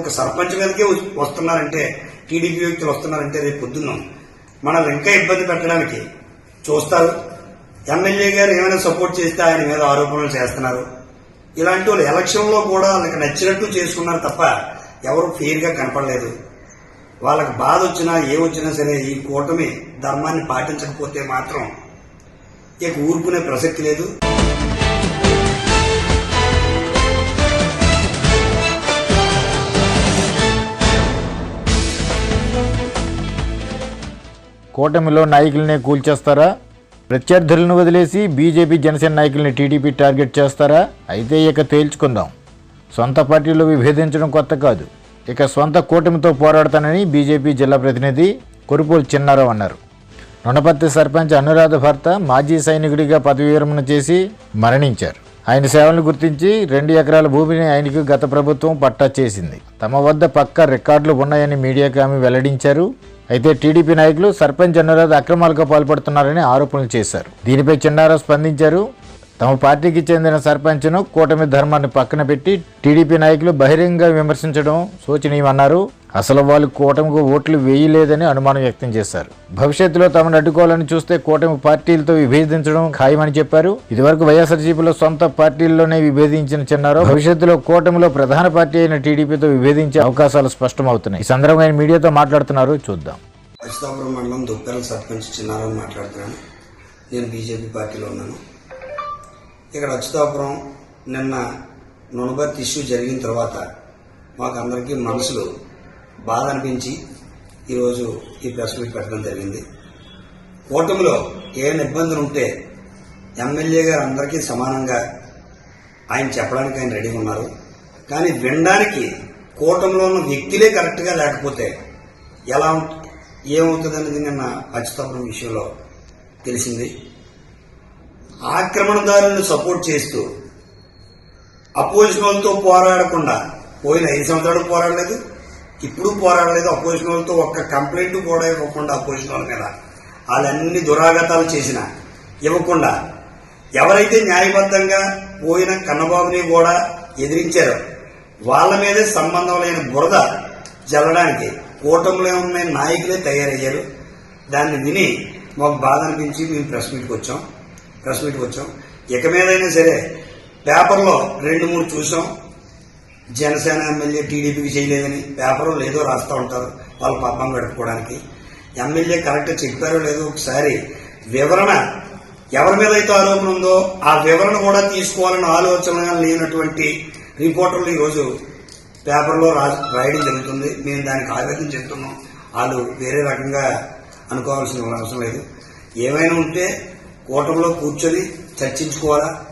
ఒక సర్పంచ్ మీదకే వస్తున్నారంటే టీడీపీ వ్యక్తులు వస్తున్నారంటే రేపు పొద్దున్న మనల్ని ఇంకా ఇబ్బంది పెట్టడానికి చూస్తారు. ఎమ్మెల్యే గారు ఏమైనా సపోర్ట్ చేస్తే ఆయన మీద ఆరోపణలు చేస్తున్నారు. ఇలాంటి వాళ్ళు ఎలక్షన్లో కూడా వాళ్ళకి నచ్చినట్టు చేసుకున్నారు తప్ప ఎవరు ఫెయిర్గా కనపడలేదు. వాళ్ళకి బాధ వచ్చినా ఏ వచ్చినా సరే ఈ కూటమి ధర్మాన్ని పాటించకపోతే మాత్రం ఇక ఊరుకునే ప్రసక్తి లేదు. కూటమిలో నాయకులనే కూల్చేస్తారా? ప్రత్యర్థులను వదిలేసి బీజేపీ జనసేన నాయకుల్ని టీడీపీ టార్గెట్ చేస్తారా? అయితే ఇక తేల్చుకుందాం. సొంత పార్టీలో విభేదించడం కొత్త కాదు. ఇక సొంత కూటమితో పోరాడతానని బీజేపీ జిల్లా ప్రతినిధి కురుపూలు చిన్నారావు అన్నారు. నొనపర్తి సర్పంచ్ అనురాధ భర్త మాజీ సైనికుడిగా పదవి విరమణ చేసి మరణించారు. ఆయన సేవలను గుర్తించి రెండు ఎకరాల భూమిని ఆయనకు గత ప్రభుత్వం పట్టా చేసింది. తమ వద్ద పక్క రికార్డులు ఉన్నాయని మీడియాకు ఆమె వెల్లడించారు. అయితే టీడీపీ నాయకులు సర్పంచ్ అనురాధ అక్రమాలకు పాల్పడుతున్నారని ఆరోపణలు చేశారు. దీనిపై చిన్నారావు స్పందించారు. తమ పార్టీకి చెందిన సర్పంచ్ను కూటమి ధర్మాన్ని పక్కన పెట్టి టీడీపీ నాయకులు బహిరంగ విమర్శించడం శోచనీయమన్నారు. అసలు వాళ్ళు కూటమికి ఓట్లు వేయలేదని అనుమానం వ్యక్తం చేశారు. భవిష్యత్తులో తమను అడ్డుకోవాలని చూస్తే కూటమి పార్టీలతో విభేదించడం ఖాయమని చెప్పారు. ఇదివరకు వైఎస్ఆర్సీపీలో సొంత పార్టీల్లోనే విభేదించిన చిన్నారు భవిష్యత్తులో కూటమిలో ప్రధాన పార్టీ అయిన టీడీపీతో విభేదించే అవకాశాలు స్పష్టమవుతున్నాయి. ఈ సందర్భంగా ఆయన మీడియాతో మాట్లాడుతున్నారు. చూద్దాం. మండలం సర్పంచ్ చిన్నారావు మాట్లాడుతున్నాను. నేను బీజేపీ పార్టీలో ఉన్నాను. ఇక్కడ అచ్యుతాపురం నిన్న నుణబర్త్ ఇష్యూ జరిగిన తర్వాత మాకు అందరికీ మనసులో బాధ అనిపించి ఈరోజు ఈ ప్రెస్ మీట్ పెట్టడం జరిగింది. కూటమిలో ఏమైనా ఇబ్బందులు ఉంటే ఎమ్మెల్యే గారు అందరికీ సమానంగా ఆయన చెప్పడానికి ఆయన రెడీగా ఉన్నారు. కానీ వినడానికి కూటమిలో ఉన్న వ్యక్తులే కరెక్ట్గా లేకపోతే ఎలా ఉంట- ఏమవుతుంది అనేది నిన్న అచ్యుతాపురం విషయంలో తెలిసింది. ఆక్రమణదారులను సపోర్ట్ చేస్తూ అపోజిషన్ వాళ్ళతో పోరాడకుండా పోయిన ఐదు సంవత్సరాలు పోరాడలేదు ఇప్పుడు పోరాడలేదు. అపోజిషన్ వాళ్ళతో ఒక్క కంప్లైంట్ కూడా ఇవ్వకుండా అపోజిషన్ వాళ్ళ మీద వాళ్ళన్ని దురాగతాలు చేసిన ఇవ్వకుండా ఎవరైతే న్యాయబద్ధంగా పోయిన కన్నబాబుని కూడా ఎదిరించారో వాళ్ళ మీదే సంబంధం లేని బురద జల్లడానికి కూటమిలో ఉన్న నాయకులే తయారయ్యారు. దాన్ని విని మాకు బాధ అనిపించి మేము ప్రెస్ మీట్కి వచ్చాం. ప్రెస్ మీట్ వచ్చాం. ఇక మీదైనా సరే పేపర్లో రెండు మూడు చూసాం. జనసేన ఎమ్మెల్యే టీడీపీకి చేయలేదని పేపర్లో లేదో రాస్తూ ఉంటారు వాళ్ళ పాపం గడుపుకోవడానికి. ఎమ్మెల్యే కరెక్ట్ చెప్పారో లేదో ఒకసారి వివరణ ఎవరి మీద అయితే ఆరోపణ ఉందో ఆ వివరణ కూడా తీసుకోవాలని ఆలోచన లేనటువంటి రిపోర్టర్లు ఈరోజు పేపర్లో రా రాయడం జరుగుతుంది. మేము దానికి ఆవేదన చెప్తున్నాం. వాళ్ళు వేరే రకంగా అనుకోవాల్సిన అవసరం లేదు. ఏమైనా ఉంటే కూటమిలో కూర్చొని చర్చించుకోవాలా?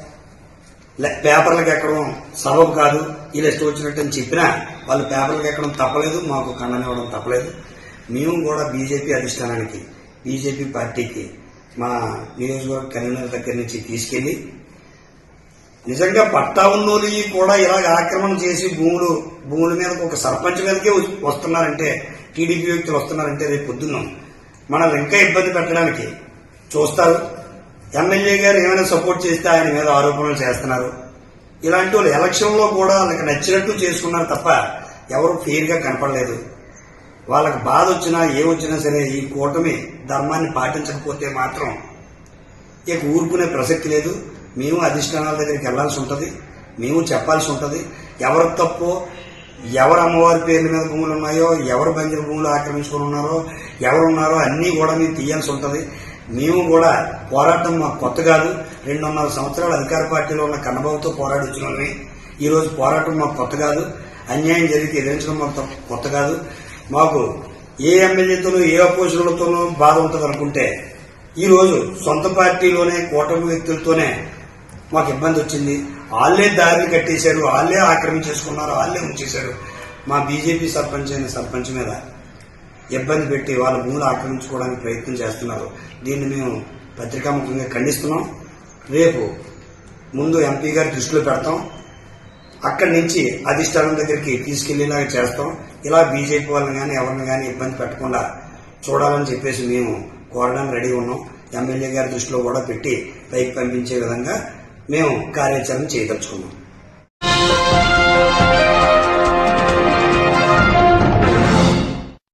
లే- పేపర్లకు ఎక్కడం సబబు కాదు. ఇలా ఇష్టం వచ్చినట్టు అని చెప్పినా వాళ్ళు పేపర్లకు ఎక్కడం తప్పలేదు మాకు ఖండనివ్వడం తప్పలేదు. మేము కూడా బీజేపీ అధిష్టానానికి బీజేపీ పార్టీకి మా నియోజకవర్గ కన్వీనర్ దగ్గర నుంచి తీసుకెళ్ళి నిజంగా పట్టా ఉన్నోళ్ళు కూడా ఇలాగ ఆక్రమణ చేసి భూములు భూముల మీద ఒక సర్పంచ్ మీదకే వస్తున్నారంటే టీడీపీ వ్యక్తులు వస్తున్నారంటే రేపు పొద్దున్న మనల్ని ఇంకా ఇబ్బంది పెట్టడానికి చూస్తారు. ఎమ్మెల్యే గారు ఏమైనా సపోర్ట్ చేస్తే ఆయన మీద ఆరోపణలు చేస్తున్నారు. ఇలాంటి వాళ్ళు ఎలక్షన్లో కూడా వాళ్ళకి నచ్చినట్టు చేసుకున్నారు తప్ప ఎవరు ఫెయిర్గా కనపడలేదు. వాళ్ళకి బాధ వచ్చినా ఏ వచ్చినా సరే ఈ కూటమి ధర్మాన్ని పాటించకపోతే మాత్రం ఇక ఊరుకునే ప్రసక్తి లేదు. మేము అధిష్టానాల దగ్గరికి వెళ్ళాల్సి ఉంటుంది. మేము చెప్పాల్సి ఉంటుంది. ఎవరు తప్పు ఎవరు అమ్మవారి పేర్ల మీద భూములు ఉన్నాయో ఎవరు బంజరు భూములు ఆక్రమించుకొని ఉన్నారో ఎవరు ఉన్నారో అన్నీ కూడా మేము తీయాల్సి ఉంటుంది. మేము కూడా పోరాటం మాకు కొత్త కాదు. రెండున్నర సంవత్సరాలు అధికార పార్టీలో ఉన్న కన్నబాబుతో పోరాడించిన ఈరోజు పోరాటం మాకు కొత్త కాదు. అన్యాయం జరిగితే ఎదిరించడం మాకు తప్ప- కొత్త కాదు. మాకు ఏ ఎమ్మెల్యేతోనూ ఏ అపోజిషన్లతోనూ బాధ ఉంటుంది అనుకుంటే ఈరోజు సొంత పార్టీలోనే కూటమి వ్యక్తులతోనే మాకు ఇబ్బంది వచ్చింది. వాళ్ళే దారిని కట్టేశారు వాళ్ళే ఆక్రమించేసుకున్నారు వాళ్ళే ఉంచేశారు మా బీజేపీ సర్పంచ్ అయిన సర్పంచ్ మీద ఇబ్బంది పెట్టి వాళ్ళ భూములు ఆక్రమించుకోవడానికి ప్రయత్నం చేస్తున్నారు. దీన్ని మేము పత్రికాముఖంగా ఖండిస్తున్నాం. రేపు ముందు ఎంపీ గారి దృష్టిలో పెడతాం. అక్కడి నుంచి అధిష్టానం దగ్గరికి తీసుకెళ్ళేలాగా చేస్తాం. ఇలా బీజేపీ వాళ్ళని కానీ ఎవరిని కానీ ఇబ్బంది పెట్టకుండా చూడాలని చెప్పేసి మేము కోరడానికి రెడీ ఉన్నాం. ఎమ్మెల్యే గారి దృష్టిలో కూడా పెట్టి పైకి పంపించే విధంగా మేము కార్యాచరణ చేయదలుచుకున్నాం.